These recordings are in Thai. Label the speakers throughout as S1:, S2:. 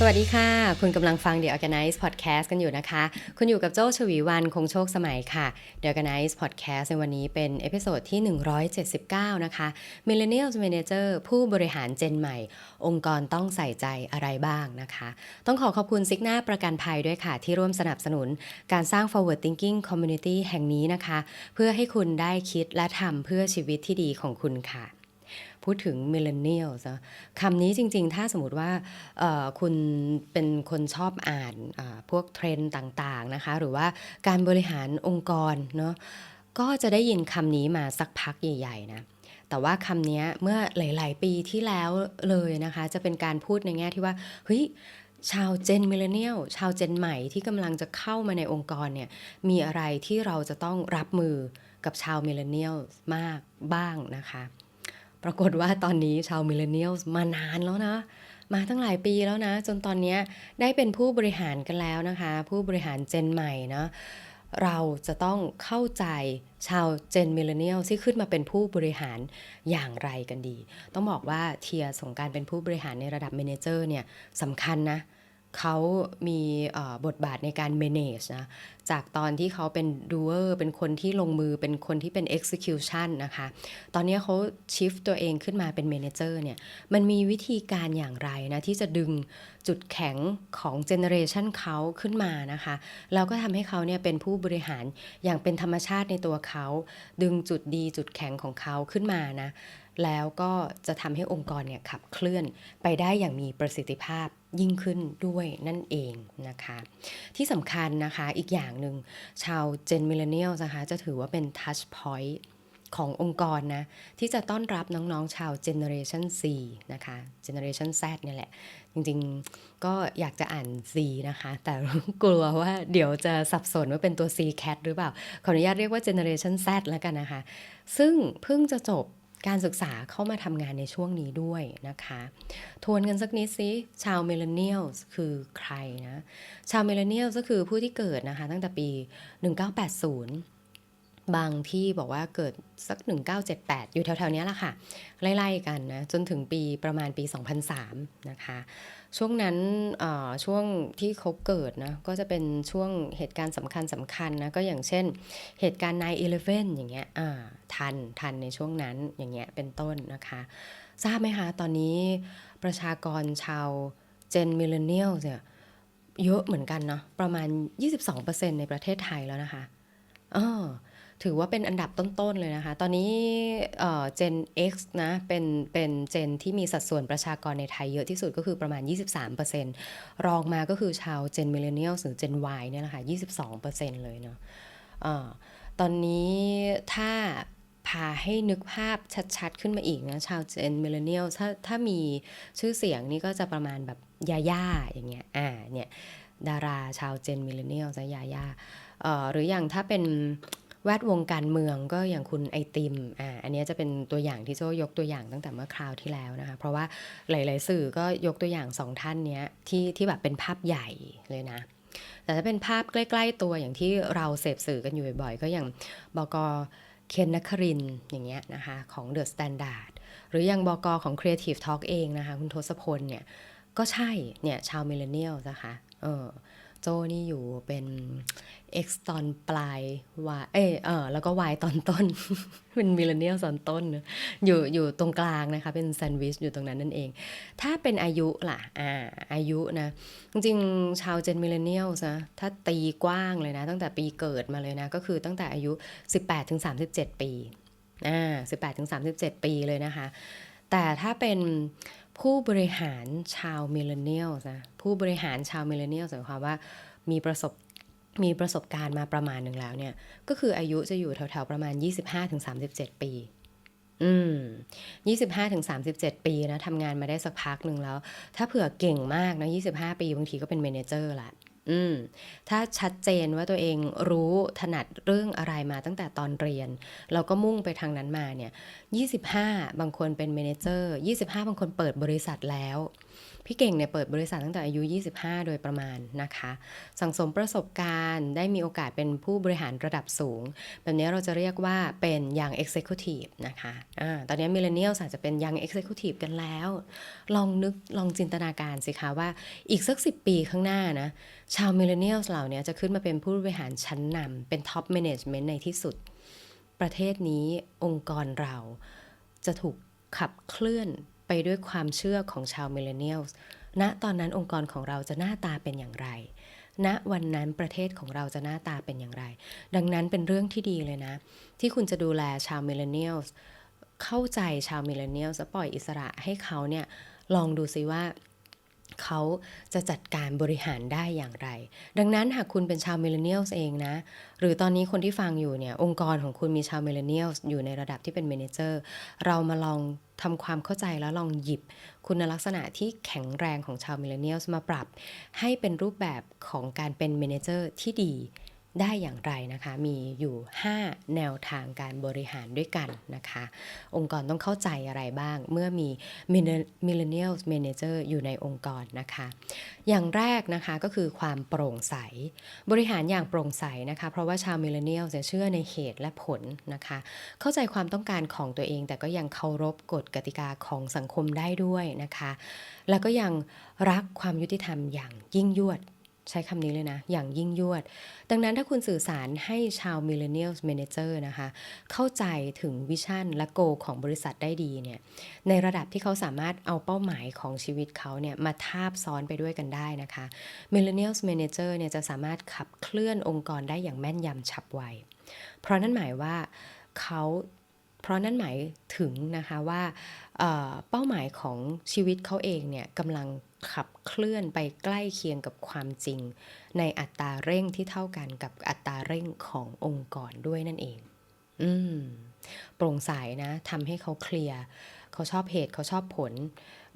S1: สวัสดีค่ะ คุณกำลังฟัง The Organize Podcast กันอยู่นะคะ คุณอยู่กับโจ้ชวีวันคงโชคสมัยค่ะ The Organize Podcast ในวันนี้เป็นเอพิโซดที่ 179 นะคะ Millennial Manager ผู้บริหารเจนใหม่ องค์กรต้องใส่ใจอะไรบ้างนะคะ ต้องขอขอบคุณซิกหน้าประกันภัยด้วยค่ะ ที่ร่วมสนับสนุนการสร้าง forward thinking community แห่งนี้นะคะ เพื่อให้คุณได้คิดและทำเพื่อชีวิตที่ดีของคุณค่ะ พูดถึง millennials นะคำนี้จริงๆ ถ้าสมมติว่าคุณเป็นคนชอบอ่านพวกเทรนด์ต่างๆนะคะ หรือว่าการบริหารองค์กรเนาะก็จะได้ยินคำนี้มาสักพักใหญ่ๆนะแต่ว่าคำนี้เมื่อหลาย ๆ ปีที่แล้วเลยนะคะ จะเป็นการพูดในแง่ที่ว่าเฮ้ยชาวเจนมิเลเนียลชาวเจนใหม่ที่กำลังจะเข้ามาในองค์กรเนี่ยมีอะไรที่เราจะต้องรับมือกับชาวมิเลเนียลมากบ้างนะคะ ปรากฏว่าตอนนี้ชาวมิเลเนียลมานานแล้วนะ มาตั้งหลายปีแล้วนะ จนตอนนี้ได้เป็นผู้บริหารกันแล้วนะคะ ผู้บริหารเจนใหม่นะเราจะต้องเข้าใจชาวเจนมิเลเนียลที่ขึ้นมาเป็นผู้บริหารอย่างไรกันดี ต้องบอกว่าเทียร์ของการเป็นผู้บริหารในระดับเมนเจอร์เนี่ยสำคัญนะเขามีบทบาทในการ manage นะ จากตอนที่เขาเป็น doer เป็นคนที่ลงมือเป็นคนที่เป็น execution นะคะ ตอนนี้เขา shift ตัวเองขึ้นมาเป็น manager เนี่ยมันมีวิธีการอย่างไรนะที่จะดึงจุดแข็งของ generation เขาขึ้นมานะคะแล้วก็ทำให้เขาเนี่ยเป็นผู้บริหารอย่างเป็นธรรมชาติในตัวเขา ดึงจุดดีจุดแข็งของเขาขึ้นมานะแล้วก็จะทำให้องค์กรเนี่ยขับเคลื่อนไปได้อย่างมีประสิทธิภาพยิ่งขึ้นด้วยนั่นเองนะคะ ที่สำคัญนะคะอีกอย่างหนึ่ง ชาวเจนมิเลเนียลนะคะจะถือว่าเป็นทัชพอยต์ขององค์กรนะ ที่จะต้อนรับน้องๆชาวเจเนอเรชัน C นะคะเจเนอเรชัน Z เนี่ยแหละ จริงๆก็อยากจะอ่าน C นะคะ แต่กลัวว่าเดี๋ยวจะสับสนว่าเป็นตัว C cat หรือเปล่า ขออนุญาตเรียกว่า Generation Z แล้วกันนะคะ ซึ่งเพิ่งจะจบ การศึกษาเข้ามาทำงานในช่วงนี้ด้วยนะคะ ทวนกันสักนิดสิชาวเมลเนียลคือใครนะ ชาวเมลเนียลก็คือผู้ที่เกิดนะคะ ตั้งแต่ปี 1980 บางที่บอกว่าเกิดสัก 1978 อยู่แถวๆนี้แหละค่ะ ไล่ๆกันนะจนถึงปีประมาณปี 2003 นะคะ ช่วงนั้นช่วงที่เขาเกิดนะก็จะเป็นช่วงเหตุการณ์สำคัญสำคัญนะก็อย่างเช่นเหตุการณ์ 9-11 อย่างเงี้ยทันทันในช่วงนั้นอย่างเงี้ยเป็นต้นนะคะ ทราบไหมคะ ตอนนี้ประชากรชาวเจนมิเลเนียลเนี่ยเยอะเหมือนกันเนาะประมาณ 22%ในประเทศไทยแล้วนะคะเออ ถือว่าเป็นอันดับต้น ๆ เลยนะคะ ตอนนี้เอ่อ Gen X นะเป็นเป็นเจนที่มีสัดส่วนประชากรในไทยเยอะที่สุดก็คือประมาณ 23%รองมาก็คือชาว Gen Millennial หรือ Gen Y เนี่ยนะคะ22%เลยเนาะเอ่อตอนนี้ถ้าพาให้นึกภาพชัด ๆ ขึ้นมาอีกนะ ชาว Gen Millennial ถ้าถ้ามีชื่อเสียงนี่ก็จะประมาณแบบยาย่าอย่างเงี้ยอ่าเนี่ยดาราชาว Gen Millennial จะยาย่าเอ่อหรืออย่างถ้าเป็น แวดวงการเมืองก็อย่างคุณไอติมอ่าอันนี้จะเป็นตัวอย่างที่โจยกตัวอย่างตั้งแต่เมื่อคราวที่แล้วนะคะ เพราะว่าหลาย ๆ สื่อก็ยกตัวอย่างสองท่านเนี้ยที่ที่แบบเป็นภาพใหญ่เลยนะ แต่ถ้าเป็นภาพใกล้ ๆ ตัวอย่างที่เราเสพสื่อกันอยู่บ่อย ๆ ก็อย่างบกเคนนัครินอย่างเงี้ยนะคะของ The Standard หรืออย่างบกของ Creative Talk เองนะคะ คุณทศพลเนี่ยก็ใช่เนี่ยชาวมิเลเนียลนะคะเออ โจนี่อยู่เป็น X ตอนปลาย Y เอเออแล้วก็ Y ตอนต้น เป็นมิเลเนียลตอนต้นเนอะอยู่อยู่ตรงกลางนะคะ เป็นแซนด์วิชอยู่ตรงนั้นนั่นเอง ถ้าเป็นอายุล่ะอ่าอายุนะ จริงๆ ชาวเจนมิเลเนียลนะถ้าตีกว้างเลยนะ ตั้งแต่ปีเกิดมาเลยนะ ก็คือตั้งแต่อายุ 18-37 ปีอ่า18-37 ปีเลยนะคะ แต่ถ้าเป็น ผู้บริหารชาวมิเลเนียลนะผู้บริหารชาวมิเลเนียลหมายความว่ามีประสบมีประสบการณ์มาประมาณหนึ่งแล้วเนี่ย ก็คืออายุจะอยู่แถวๆประมาณ 25-37 ปี อืม25-37ปีนะทำงานมาได้สักพักหนึ่งแล้ว ถ้าเผื่อเก่งมากนะ25ปีบางทีก็เป็นเมนเจอร์ละ อืมถ้าชัดเจนว่าตัวเองรู้ถนัดเรื่องอะไรมาตั้งแต่ตอนเรียน เราก็มุ่งไปทางนั้นมาเนี่ย25 บางคนเป็นเมนเจอร์ 25 บางคนเปิดบริษัทแล้ว พี่เก่งเนี่ยเปิดบริษัทตั้งแต่อายุ 25 โดยประมาณนะคะ สังสมประสบการณ์ได้มีโอกาสเป็นผู้บริหารระดับสูง แบบนี้เราจะเรียกว่าเป็น Young Executive นะคะอะตอนนี้ Millennials อาจจะเป็น Young Executive กันแล้ว ลองนึกลองจินตนาการสิคะว่าอีกสัก 10 ปีข้างหน้านะชาว Millennials เหล่านี้จะขึ้นมาเป็นผู้บริหารชั้นนำเป็น Top Management ในที่สุด ประเทศนี้องค์กรเราจะถูกขับเคลื่อน ไปด้วยความเชื่อของชาวมิเลเนียลณตอนนั้นองค์กรของเราจะหน้าตาเป็นอย่างไร ณวันนั้นประเทศของเราจะหน้าตาเป็นอย่างไร ดังนั้นเป็นเรื่องที่ดีเลยนะ ที่คุณจะดูแลชาวมิเลเนียลเข้าใจชาว Millennials และปล่อยอิสระให้เขาเนี่ยลองดูซิว่า เขาจะจัดการบริหารได้อย่างไร ดังนั้นหากคุณเป็นชาวมิเลเนียลเองนะ หรือตอนนี้คนที่ฟังอยู่เนี่ย องค์กรของคุณมีชาวมิเลเนียลอยู่ในระดับที่เป็นเมนเจอร์ เรามาลองทำความเข้าใจแล้วลองหยิบ คุณลักษณะที่แข็งแรงของชาวมิเลเนียลมาปรับ ให้เป็นรูปแบบของการเป็นเมนเจอร์ที่ดี ได้อย่างไรนะคะ มีอยู่ 5 แนวทางการบริหารด้วยกันนะคะ องค์กรต้องเข้าใจอะไรบ้าง เมื่อมี Millennial Manager อยู่ในองค์กรนะคะ อย่างแรกนะคะก็คือความโปร่งใส บริหารอย่างโปร่งใสนะคะ เพราะว่าชาว Millennial จะเชื่อในเหตุและผลนะคะ เข้าใจความต้องการของตัวเอง แต่ก็ยังเคารพกฎกติกาของสังคมได้ด้วยนะคะ แล้วก็ยังรักความยุติธรรมอย่างยิ่งยวด ใช้คำนี้เลยนะ อย่างยิ่งยวด ดังนั้นถ้าคุณสื่อสารให้ชาว Millennial Manager นะคะ เข้าใจถึงวิชั่นและโกของบริษัทได้ดีเนี่ยในระดับที่เขาสามารถเอาเป้าหมายของชีวิตเขาเนี่ยมาทาบซ้อนไปด้วยกันได้นะคะ Millennial Manager เนี่ยจะสามารถขับเคลื่อนองค์กรได้อย่างแม่นยำฉับไว เพราะนั่นหมายว่าเขาเพราะนั่นหมายถึงนะคะว่าเเป้าหมายของชีวิตเขาเองเนี่ยกำลัง ขับเคลื่อนไปใกล้เคียงกับความจริง ในอัตราเร่งที่เท่ากันกับอัตราเร่งขององค์กรด้วยนั่นเอง อืม โปร่งใสนะทำให้เขาเคลียร์เขาชอบเหตุเขาชอบผล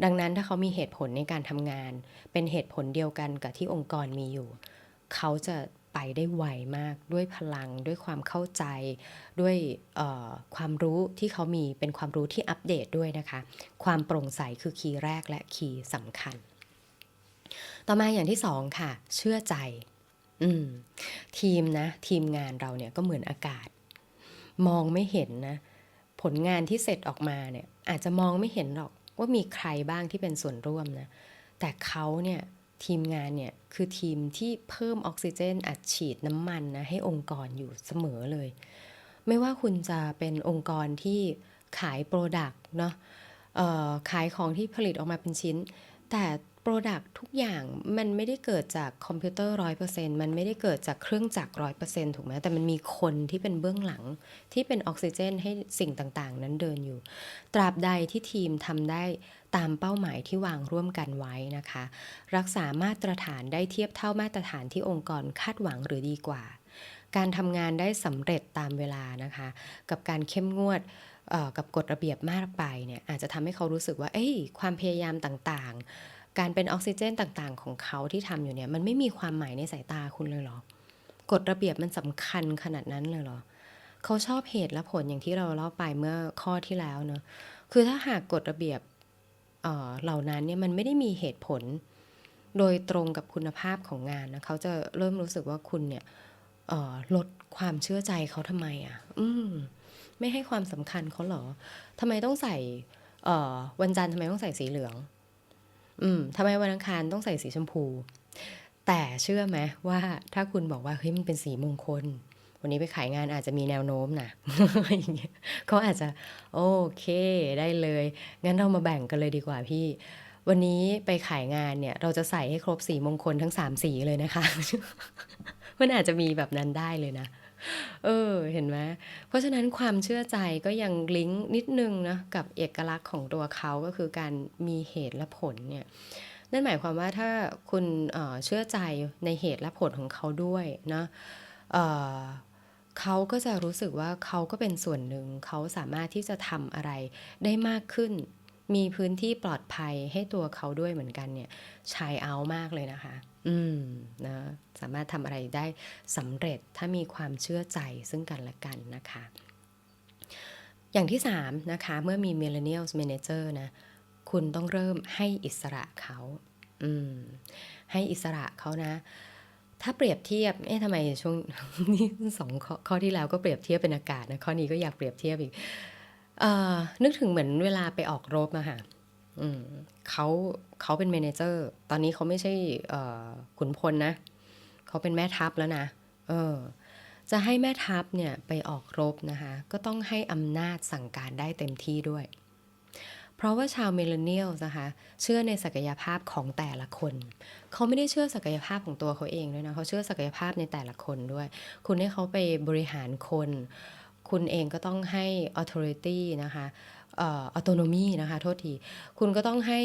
S1: ดังนั้นถ้าเขามีเหตุผลในการทำงาน เป็นเหตุผลเดียวกันกับที่องค์กรมีอยู่ เขาจะไปได้ไวมากด้วยพลังด้วยความเข้าใจ ด้วยความรู้ที่เขามีเป็นความรู้ที่อัปเดตด้วยนะคะ ความโปร่งใสคือคีย์แรกและคีย์สำคัญ ต่อมาอย่างที่สองค่ะ เชื่อใจ อืม ทีมนะ ทีมงานเราเนี่ยก็เหมือนอากาศ มองไม่เห็นนะ ผลงานที่เสร็จออกมาเนี่ย อาจจะมองไม่เห็นหรอกว่ามีใครบ้างที่เป็นส่วนร่วมนะ แต่เขาเนี่ยทีมงานเนี่ยคือทีมที่เพิ่มออกซิเจน อัดฉีดน้ำมันนะให้องค์กรอยู่เสมอเลย ไม่ว่าคุณจะเป็นองค์กรที่ขายโปรดักต์เนาะขายของที่ผลิตออกมาเป็นชิ้น แต่ โปรดักต์ทุกอย่างมันไม่ได้เกิดจากคอมพิวเตอร์ร้อยเปอร์เซ็นต์มันไม่ได้เกิดจากเครื่องจักรร้อยเปอร์เซ็นต์ถูกไหมแต่มันมีคนที่เป็นเบื้องหลังที่เป็นออกซิเจนให้สิ่งต่างๆ นั้นเดินอยู่ ตราบใดที่ทีมทำได้ตามเป้าหมายที่วางร่วมกันไว้นะคะ รักษามาตรฐานได้เทียบเท่ามาตรฐานที่องค์กรคาดหวังหรือดีกว่า การทำงานได้สำเร็จตามเวลานะคะ กับการเข้มงวดกับกฎระเบียบมากไปเนี่ยอาจจะทำให้เขารู้สึกว่าเอ้ยความพยายามต่างๆ การเป็นออกซิเจนต่างๆ ของเขาที่ทำอยู่เนี่ยมันไม่มีความหมายในสายตาคุณเลยเหรอกฎระเบียบมันสำคัญขนาดนั้นเลยเหรอเขาชอบเหตุและผลอย่างที่เราเล่าไปเมื่อข้อที่แล้วเนอะคือถ้าหากกฎระเบียบเเหล่านั้นเนี่ยมันไม่ได้มีเหตุผล โดยตรงกับคุณภาพของงานนะเขาจะเริ่มรู้สึกว่าคุณเนี่ยลดความเชื่อใจเขาทำไมอะ อืมไม่ให้ความสำคัญเขาเหรอทำไมต้องใส่วันจันทร์ทำไมต้องใส่สีเหลือง อืมทำไมวันอังคารต้องใส่สีชมพู แต่เชื่อไหมว่าถ้าคุณบอกว่าเฮ้ยมันเป็นสีมงคล วันนี้ไปขายงานอาจจะมีแนวโน้มนะอย่างเงี้ยเขาอาจจะ โอเคได้เลย งั้นเรามาแบ่งกันเลยดีกว่าพี่วันนี้ไปขายงานเนี่ย เราจะใส่ให้ครบสีมงคลทั้งสามสีเลยนะคะ มันอาจจะมีแบบนั้นได้เลยนะ เออ เห็นไหมเพราะฉะนั้นความเชื่อใจก็ยังลิงก์นิดนึงนะกับเอกลักษณ์ของตัวเขาก็คือการมีเหตุและผลเนี่ยนั่นหมายความว่าถ้าคุณเออเชื่อใจในเหตุและผลของเขาด้วยนะเออเขาก็จะรู้สึกว่าเขาก็เป็นส่วนหนึ่ง เขาสามารถที่จะทำอะไรได้มากขึ้น มีพื้นที่ปลอดภัยให้ตัวเขาด้วยเหมือนกันเนี่ยชายเอามากเลยนะคะ อืมนะสามารถทำอะไรได้สำเร็จถ้ามีความเชื่อใจซึ่งกันและกันนะคะ อย่างที่สามนะคะเมื่อมี millennials manager นะคุณต้องเริ่มให้อิสระเขาอืมให้อิสระเขานะ ถ้าเปรียบเทียบ เอ๊ะทำไมช่วงนี่สองข้อข้อที่แล้วก็เปรียบเทียบเป็นอากาศนะข้อนี้ก็อยากเปรียบเทียบอีกเอ่อนึกถึงเหมือนเวลาไปออกรบอะค่ะ เขาเขาเป็นเมนเจอร์ ตอนนี้เขาไม่ใช่ขุนพลนะ เขาเป็นแม่ทัพแล้วนะ เออ จะให้แม่ทัพเนี่ยไปออกรบนะคะ ก็ต้องให้อำนาจสั่งการได้เต็มที่ด้วย เพราะว่าชาวเมลเนียลนะคะ เชื่อในศักยภาพของแต่ละคน เขาไม่ได้เชื่อศักยภาพของตัวเขาเองด้วยนะ เขาเชื่อศักยภาพในแต่ละคนด้วย คุณให้เขาไปบริหารคน คุณเองก็ต้องให้ authority นะคะ ออ autonomy นะคะโทษที คุณก็ต้องให้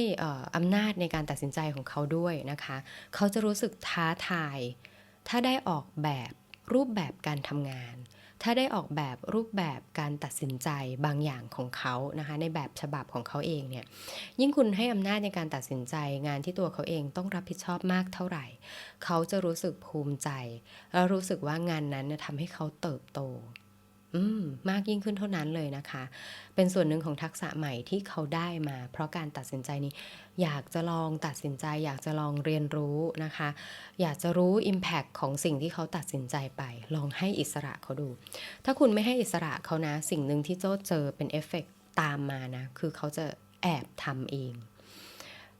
S1: อำนาจในการตัดสินใจของเขาด้วยนะคะ เขาจะรู้สึกท้าทาย ถ้าได้ออกแบบรูปแบบการทำงาน ถ้าได้ออกแบบรูปแบบการตัดสินใจบางอย่างของเขานะคะในแบบฉบับของเขาเองเนี่ยยิ่งคุณให้อำนาจในการตัดสินใจงานที่ตัวเขาเองต้องรับผิดชอบมากเท่าไหร่ เขาจะรู้สึกภูมิใจ แล้วรู้สึกว่างานนั้นทำให้เขาเติบโต มมากยิ่งขึ้นเท่านั้นเลยนะคะ เป็นส่วนหนึ่งของทักษะใหม่ที่เขาได้มา เพราะการตัดสินใจนี้ อยากจะลองตัดสินใจ อยากจะลองเรียนรู้นะคะ อยากจะรู้ Impact ของสิ่งที่เขาตัดสินใจไป ลองให้อิสระเขาดู ถ้าคุณไม่ให้อิสระเขานะ สิ่งหนึ่งที่โจ้เจอเป็นเอฟเฟกตามมานะ คือเขาจะแอบทำเอง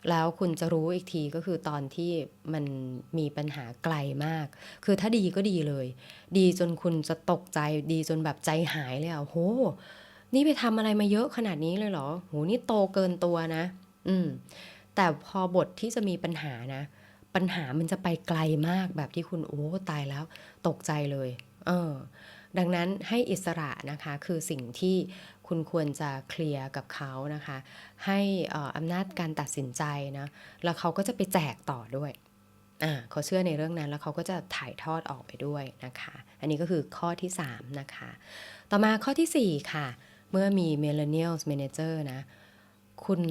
S1: แล้วคุณจะรู้อีกทีก็คือตอนที่มันมีปัญหาไกลมาก คือถ้าดีก็ดีเลย ดีจนคุณจะตกใจดีจนแบบใจหายเลยอะโห นี่ไปทำอะไรมาเยอะขนาดนี้เลยเหรอโหนี่โตเกินตัวนะ อืม แต่พอบทที่จะมีปัญหานะ ปัญหามันจะไปไกลมากแบบที่คุณโอ้ตายแล้ว ตกใจเลย เออ ดังนั้นให้อิสระนะคะคือสิ่งที่คุณควรจะเคลียร์กับเขานะคะ ให้อำนาจการตัดสินใจนะแล้วเขาก็จะไปแจกต่อด้วยเขาเชื่อในเรื่องนั้นแล้วเขาก็จะถ่ายทอดออกไปด้วยนะคะ อันนี้ก็คือข้อที่ 3 นะคะ ต่อมาข้อทีสี่4 ค่ะ เมื่อมี Millennials Manager นะ คุณ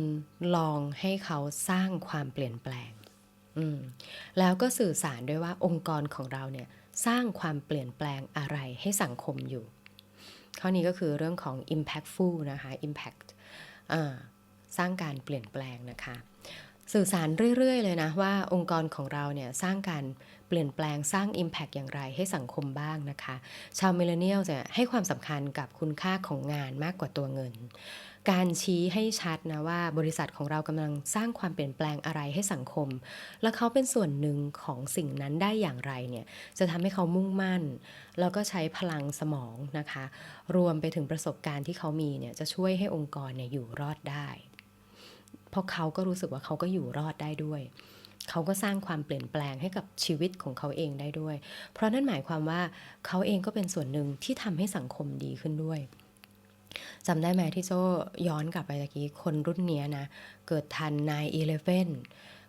S1: ลองให้เขาสร้างความเปลี่ยนแปลง แล้วก็สื่อสารด้วยว่าองค์กรของเราเนี่ย สร้างความเปลี่ยนแปลงอะไรให้สังคมอยู่ ข้อนี้ก็คือเรื่องของ impactful นะคะ impact สร้างการเปลี่ยนแปลงนะคะ สื่อสารเรื่อย ๆ เลยนะว่าองค์กรของเราเนี่ยสร้างการเปลี่ยนแปลงสร้าง Impact อย่างไรให้สังคมบ้างนะคะ ชาวมิเลเนียลจะให้ความสำคัญกับคุณค่าของงานมากกว่าตัวเงิน การชี้ให้ชัดนะว่าบริษัทของเรากำลังสร้างความเปลี่ยนแปลงอะไรให้สังคม และเขาเป็นส่วนหนึ่งของสิ่งนั้นได้อย่างไรเนี่ยจะทำให้เขามุ่งมั่น แล้วก็ใช้พลังสมองนะคะ รวมไปถึงประสบการณ์ที่เขามีเนี่ยจะช่วยให้องค์กรเนี่ยอยู่รอดได้เพราะเขาก็รู้สึกว่าเขาก็อยู่รอดได้ด้วยเขาก็สร้างความเปลี่ยนแปลงให้กับชีวิตของเขาเองได้ด้วย เพราะนั่นหมายความว่าเขาเองก็เป็นส่วนหนึ่งที่ทำให้สังคมดีขึ้นด้วย จำได้ไหมที่โจย้อนกลับไปตะกี้คนรุ่นเนี้ยนะ เกิดทัน9-11เลฟเ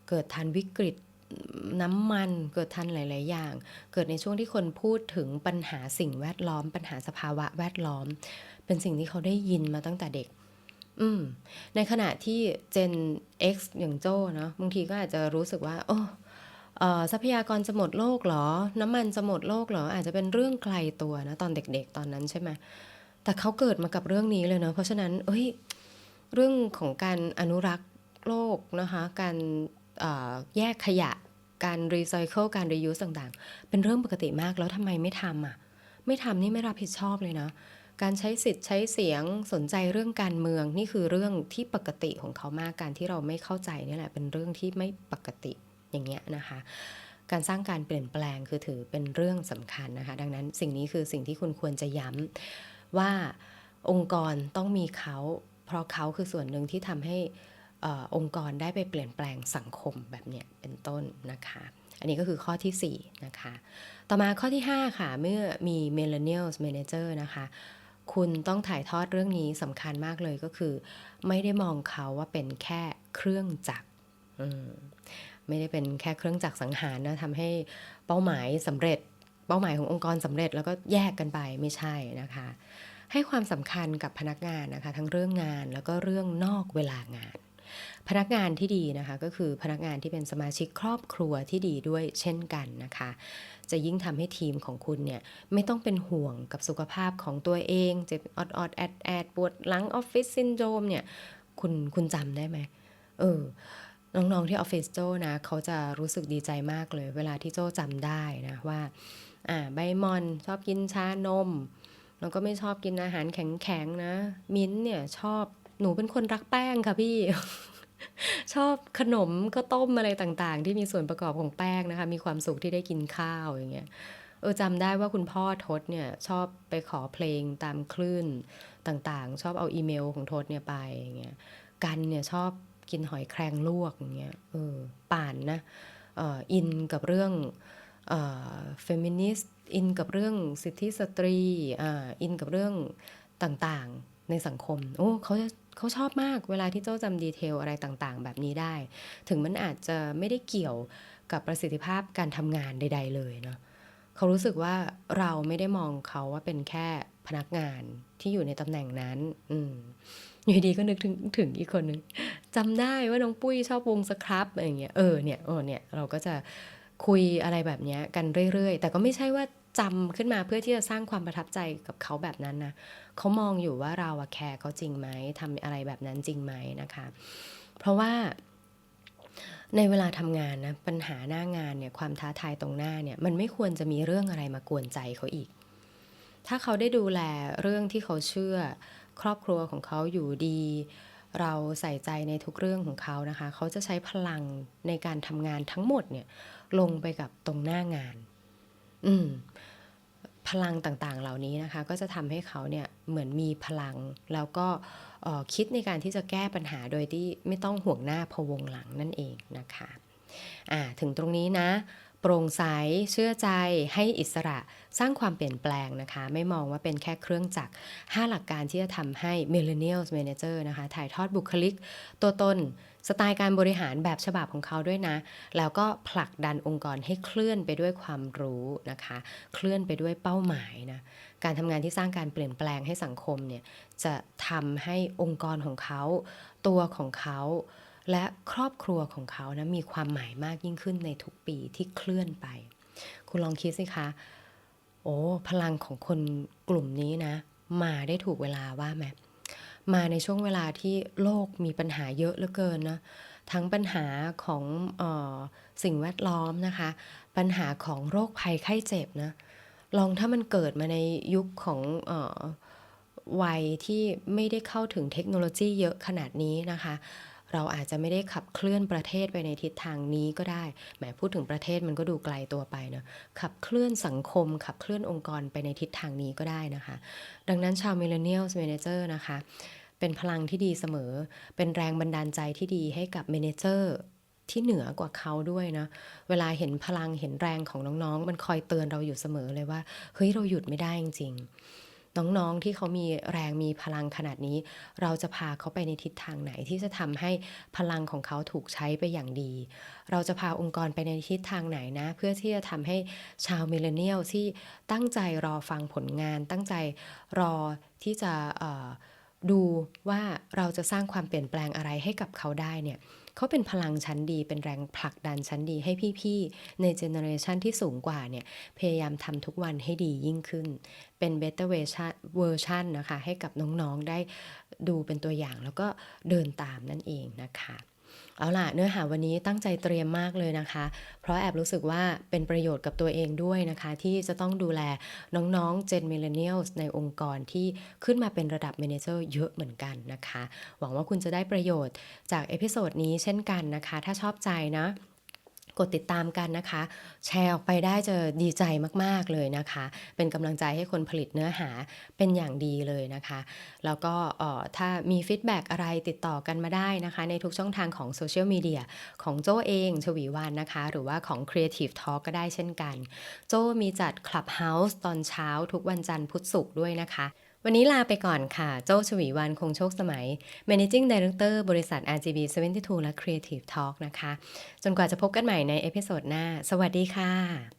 S1: เกิดทันวิกฤตน้ำมันเกิดทันหลาย ๆ อย่าง เกิดในช่วงที่คนพูดถึงปัญหาสิ่งแวดล้อม ปัญหาสภาวะแวดล้อม เป็นสิ่งที่เขาได้ยินมาตั้งแต่เด็ก อืม ในขณะที่ Gen X อย่างโจ้เนาะบางทีก็อาจจะรู้สึกว่า โอ้ทรัพยากรจะหมดโลกเหรอ น้ำมันจะหมดโลกเหรอ อาจจะเป็นเรื่องไกลตัวนะตอนเด็ก ๆ ตอนนั้นใช่ไหม แต่เขาเกิดมากับเรื่องนี้เลยเนาะเพราะฉะนั้น เอ้ย เรื่องของการอนุรักษ์โลกนะคะ การแยกขยะ การรีไซเคิล การรียูสต่างๆ เป็นเรื่องปกติมากแล้วทำไมไม่ทำอะ ไม่ทำนี่ไม่รับผิดชอบเลยนะ การใช้สิทธิ์ใช้เสียงสนใจเรื่องการเมืองนี่คือเรื่องที่ปกติของเขามาก การที่เราไม่เข้าใจนี่แหละเป็นเรื่องที่ไม่ปกติอย่างเงี้ยนะคะ การสร้างการเปลี่ยนแปลงคือถือเป็นเรื่องสำคัญนะคะ ดังนั้นสิ่งนี้คือสิ่งที่คุณควรจะย้ำ ว่าองค์กรต้องมีเขา เพราะเขาคือส่วนหนึ่งที่ทำให้ออองค์กรได้ไปเปลี่ยนแปลงสังคมแบบเนี้ยเป็นต้นนะคะ อันนี้ก็คือข้อที่4นะคะ ต่อมาข้อที่ 5 ค่ะ เมื่อมี Millennials Manager นะคะ คุณต้องถ่ายทอดเรื่องนี้สำคัญมากเลยก็คือ ไม่ได้มองเขาว่าเป็นแค่เครื่องจักรไม่ได้เป็นแค่เครื่องจักรสังหารนะทำให้เป้าหมายสำเร็จ เป้าหมายขององค์กรสำเร็จแล้วก็แยกกันไปไม่ใช่นะคะ ให้ความสำคัญกับพนักงานนะคะ ทั้งเรื่องงานแล้วก็เรื่องนอกเวลางาน พนักงานที่ดีนะคะก็คือพนักงานที่เป็นสมาชิกครอบครัวที่ดีด้วยเช่นกันนะคะ จะยิ่งทำให้ทีมของคุณเนี่ยไม่ต้องเป็นห่วงกับสุขภาพของตัวเองเจ็บออดออดแอดแอดปวดหลังออฟฟิศซินโดรมเนี่ยคุณคุณจำได้ไหมเออน้อง ๆ ที่ออฟฟิศโจนะ เขาจะรู้สึกดีใจมากเลย เวลาที่โจจำได้นะว่า อ่าใบมอนชอบกินชานม แล้วก็ไม่ชอบกินอาหารแข็งๆนะ มิ้นเนี่ยชอบหนูเป็นคนรักแป้งค่ะพี่ ชอบขนมข้าวต้มอะไรต่างๆ ที่มีส่วนประกอบของแป้งนะคะ มีความสุขที่ได้กินข้าวอย่างเงี้ยเออจำได้ว่าคุณพ่อทศเนี่ยชอบไปขอเพลงตามคลื่นต่างๆ ชอบเอาอีเมลของทศเนี่ยไปอย่างเงี้ยกันเนี่ยชอบกินหอยแครงลวกอย่างเงี้ยเออป่านนะเอ่ออินกับเรื่อง เฟมินิสต์อินกับเรื่องสิทธิสตรีอินกับเรื่องต่างๆในสังคมโอ้เขาเขาชอบมากเวลาที่เจ้าจำดีเทลอะไรต่างๆ แบบนี้ได้ ถึงมันอาจจะไม่ได้เกี่ยวกับประสิทธิภาพการทำงานใด ๆ เลยเนาะเขารู้สึกว่าเราไม่ได้มองเขาว่าเป็นแค่พนักงานที่อยู่ในตำแหน่งนั้นอืมอยู่ดีก็นึกถึงถึงอีกคนนึงจำได้ว่าน้องปุ้ยชอบวงสครับอะไรเงี้ยเออเนี่ยโอ้เนี่ยเราก็จะ คุยอะไรแบบนี้กันเรื่อยๆ แต่ก็ไม่ใช่ว่าจำขึ้นมาเพื่อที่จะสร้างความประทับใจกับเขาแบบนั้นนะเขามองอยู่ว่าเราอะแคร์เขาจริงไหมทำอะไรแบบนั้นจริงไหมนะคะ เพราะว่าในเวลาทำงานนะปัญหาหน้างานเนี่ยความท้าทายตรงหน้าเนี่ยมันไม่ควรจะมีเรื่องอะไรมากวนใจเขาอีก ถ้าเขาได้ดูแลเรื่องที่เขาเชื่อ ครอบครัวของเขาอยู่ดี เราใส่ใจในทุกเรื่องของเขานะคะ เขาจะใช้พลังในการทำงานทั้งหมดเนี่ยลงไปกับตรงหน้างาน อืมพลังต่างๆ เหล่านี้นะคะ ก็จะทำให้เขาเนี่ยเหมือนมีพลัง แล้วก็คิดในการที่จะแก้ปัญหาโดยที่ไม่ต้องห่วงหน้าพะวงหลังนั่นเองนะคะ อ่าถึงตรงนี้นะ โปร่งใส เชื่อใจ ให้อิสระ สร้างความเปลี่ยนแปลงนะคะ ไม่มองว่าเป็นแค่เครื่องจักร 5 หลักการที่จะทำให้ Millennials Manager นะคะ ถ่ายทอดบุคลิก ตัวตน สไตล์การบริหารแบบฉบับของเขาด้วยนะ แล้วก็ผลักดันองค์กรให้เคลื่อนไปด้วยความรู้นะคะ เคลื่อนไปด้วยเป้าหมายนะ การทำงานที่สร้างการเปลี่ยนแปลงให้สังคมเนี่ย จะทำให้องค์กรของเขา ตัวของเขา และครอบครัวของเขานะมีความหมายมากยิ่งขึ้นในทุกปีที่เคลื่อนไป คุณลองคิดสิคะ โอ้ พลังของคนกลุ่มนี้นะ มาได้ถูกเวลาว่าไหมมาในช่วงเวลาที่โลกมีปัญหาเยอะเหลือเกินนะทั้งปัญหาของออสิ่งแวดล้อมนะคะ ปัญหาของโรคภัยไข้เจ็บนะลองถ้ามันเกิดมาในยุคของออวัยที่ไม่ได้เข้าถึงเทคโนโลยีเยอะขนาดนี้นะคะ เราอาจจะไม่ได้ขับเคลื่อนประเทศไปในทิศทางนี้ก็ได้แหมพูดถึงประเทศมันก็ดูไกลตัวไปเนะขับเคลื่อนสังคม ขับเคลื่อนองค์กรไปในทิศทางนี้ก็ได้นะคะ ดังนั้นชาว Millennials Manager นะคะเป็นพลังที่ดีเสมอ เป็นแรงบันดาลใจที่ดีให้กับ Manager ที่เหนือกว่าเขาด้วยนะ เวลาเห็นพลังเห็นแรงของน้องๆ มันคอยเตือนเราอยู่เสมอเลยว่า เฮ้ย เราหยุดไม่ได้จริงๆ น้องๆที่เขามีแรงมีพลังขนาดนี้ เราจะพาเขาไปในทิศทางไหนที่จะทำให้พลังของเขาถูกใช้ไปอย่างดี เราจะพาองค์กรไปในทิศทางไหนนะ เพื่อที่จะทำให้ชาวมิเลเนียลที่ตั้งใจรอฟังผลงาน ตั้งใจรอที่จะดูว่าเราจะสร้างความเปลี่ยนแปลงอะไรให้กับเขาได้เนี่ย เขาเป็นพลังชั้นดี เป็นแรงผลักดันชั้นดีให้พี่ๆ ในเจเนอเรชันที่สูงกว่าเนี่ยพยายามทำทุกวันให้ดียิ่งขึ้น เป็นเบเตอร์เวอร์ชันนะคะ ให้กับน้องๆได้ดูเป็นตัวอย่างแล้วก็เดินตามนั่นเองนะคะ เอาล่ะเนื้อหาวันนี้ตั้งใจเตรียมมากเลยนะคะ เพราะแอบรู้สึกว่าเป็นประโยชน์กับตัวเองด้วยนะคะ ที่จะต้องดูแลน้องๆ Gen Millennials ในองค์กรที่ขึ้นมาเป็นระดับ Manager เยอะเหมือนกันนะคะ หวังว่าคุณจะได้ประโยชน์จากเอพิโซดนี้เช่นกันนะคะ ถ้าชอบใจนะ กดติดตามกันนะคะ แชร์ออกไปได้จะดีใจมากๆเลยนะคะ เป็นกำลังใจให้คนผลิตเนื้อหาเป็นอย่างดีเลยนะคะ แล้วก็ถ้ามีฟีดแบ็กอะไรติดต่อกันมาได้นะคะ ในทุกช่องทางของโซเชียลมีเดียของโจเองชวีวันนะคะ หรือว่าของ Creative Talk ก็ได้เช่นกัน โจมีจัด Clubhouse ตอนเช้าทุกวันจันทร์พุธศุกร์ด้วยนะคะ วันนี้ลาไปก่อนค่ะ โจชวีวันคงโชคสมัย Managing Director บริษัท RGB 72 และ Creative Talk นะคะ จนกว่าจะพบกันใหม่ในเอพิโซดหน้า สวัสดีค่ะ